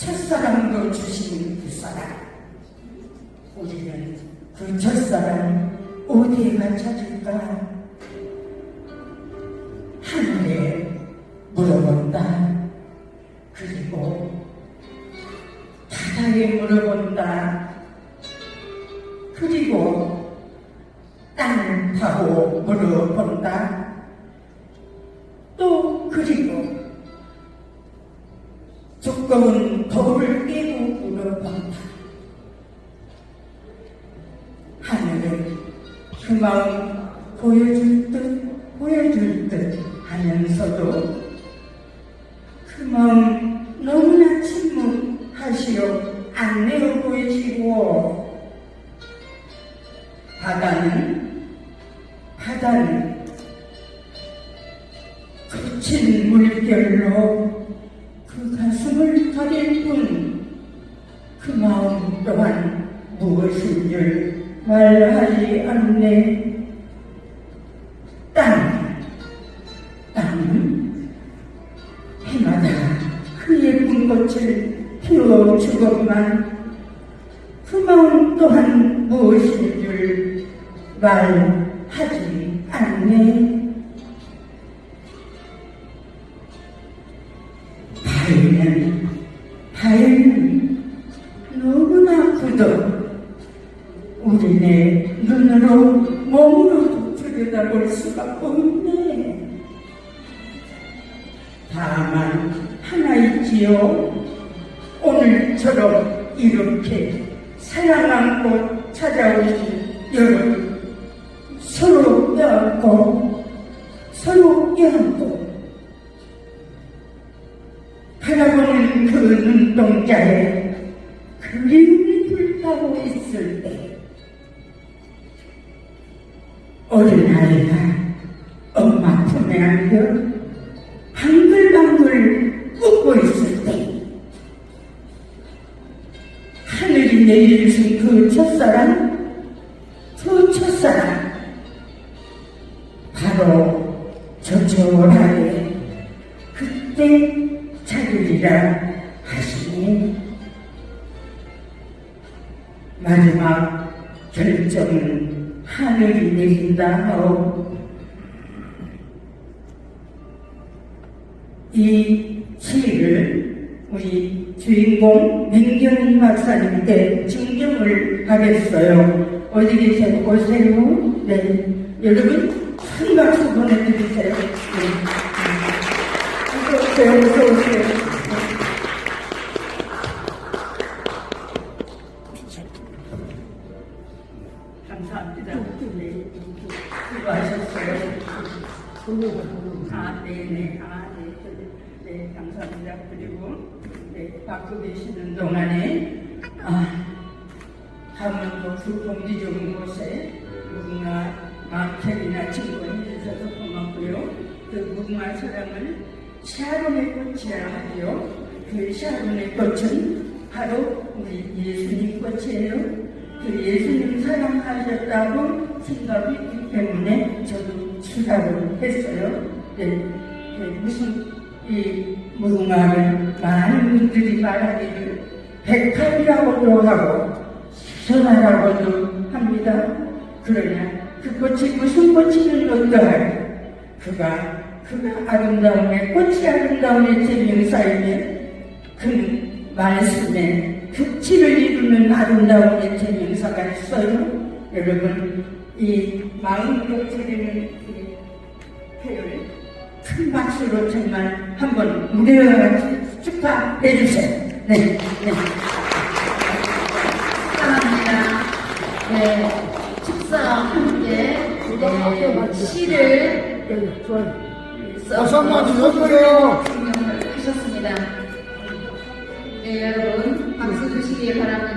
첫사랑도 주신 그 사람. 우리는 그 첫사랑 어디에가 찾을까? 하늘에 물어본다. 그리고 바다에 물어본다. 그리고 땅을 파고 물어본다. 또 그리고 두꺼운 돌을 깨고 물어본다. 하늘은 그 마음 보여줄 듯 보여줄 듯 하면서도 그 마음 너무나 침묵하시어 안 내어 보이시고 바다는 바다는 거친 물결로 그 가슴을 뿐그 마음 또한 무엇인 줄 말하지 않네 땅 땅은 해마다 그 예쁜 꽃을 피워주건만 그 마음 또한 무엇인 줄 말하지 않네 굳어 우리네 눈으로 몸으로 들여다볼 수가 없네. 다만 하나 있지요 오늘처럼 이렇게 사랑 안고 찾아오신 여러분 서로 껴안고 서로 껴안고 바라보는 그 눈동자에 그림 이 불타고 있을 때 어린아이가 엄마 품에 안겨 방글방글 웃고 있을 때 하늘이 내려주신 그 첫사랑 그 첫사랑 바로 저절하게 그때 찾으리 마지막 결정은 하늘이 내린다 하오 이 시를 우리 주인공 민경 박사님께 증정을 하겠어요. 어디 계세요? 오세요. 네. 여러분, 큰 박수 보내드리세요. 네. 어서 오세요. 어서 오세요. 하셨어요. 아, 네 네. 아, 네. 네, 네, 감사합니다. 그리고, 네, 받고 계시는 동안에, 아, 강원도 그 공기 좋은 곳에 무궁화 마켓이나 친구를 해주셔서 고맙고요. 그 무궁화 사랑을 샤론의 꽃이라 하지요. 그 샤론의 꽃은 바로 우리 예수님 꽃이에요. 그 예수님 사랑하셨다고 생각이 있기 때문에 저도 수사를 했어요. 네, 네, 무슨 이 무궁화를 많은 분들이 말하기를 백합이라고도 하고 선하라고도 합니다. 그러냐 그 꽃이 무슨 꽃이든 어떠할 그가 그가 아름다움의 꽃이 아름다움의 제명사이며 그 말씀에 극치를 이루는 아름다움의 제명사가 있어요. 여러분 이 마음으로 이 표현을 큰 박수로 정말 한번 무대와 같이 축하해 주세요. 네, 네. 축하합니다. 네, 축사와 함께 네, 시를 박수 한번 주세요. 하셨습니다. 네, 여러분 박수 주시기 바랍니다.